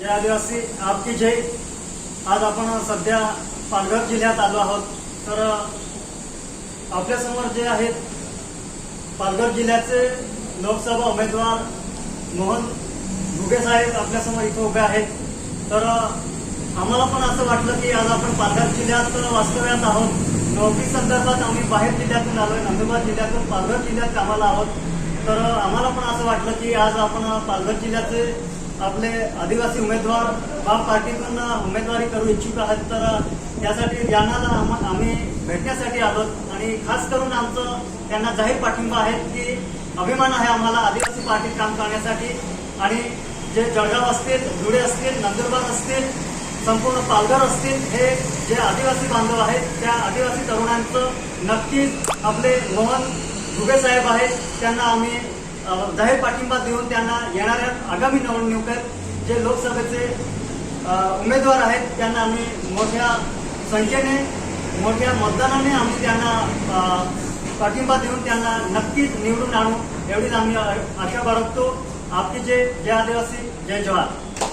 जय आदिवासी आपकी जय. आज आपण सध्या पालघर जिल्ह्यात आलो आहोत. तर आपल्यासमोर जे आहेत पालघर जिल्ह्याचे लोकसभा उमेदवार मोहन घुगे साहेब आपल्यासमोर इथं उभे आहेत. तर आम्हाला पण असं वाटलं की आज आपण पालघर जिल्ह्यात वास्तव्यात आहोत. नोकरी संदर्भात आम्ही बाहेर जिल्ह्यातून आलोय नंदुरबार जिल्ह्यातून पालघर जिल्ह्यात कामाला आहोत. तर आम्हाला पण असं वाटलं की आज आपण पालघर जिल्ह्याचे आपले आदिवासी उमेदवार बाप पार्टीतून उमेदवारी करू इच्छुक आहेत तर त्यासाठी यानाला आम्ही भेटण्यासाठी आलो आणि खास करून आमचं त्यांना जाहीर पाठिंबा आहे की अभिमान आहे आम्हाला आदिवासी पार्टीत काम करण्यासाठी. आणि जे जळगाव असतील धुळे असतील नंदुरबार असतील संपूर्ण पालघर असतील हे जे आदिवासी बांधव आहेत त्या आदिवासी तरुणांचं नक्कीच आपले मोहन दुबे साहेब आहेत त्यांना आम्ही जाहीर पाठिंबा देऊन त्यांना येणाऱ्या आगामी निवडणुकीत जे लोकसभेचे उमेदवार आहेत त्यांना आम्ही मोठ्या संख्येने मोठ्या मतदानाने आम्ही त्यांना पाठिंबा देऊन त्यांना नक्कीच निवडून आणू एवढीच आम्ही आशा बाळगतो. आपली जे जय आदिवासी जय जवाहर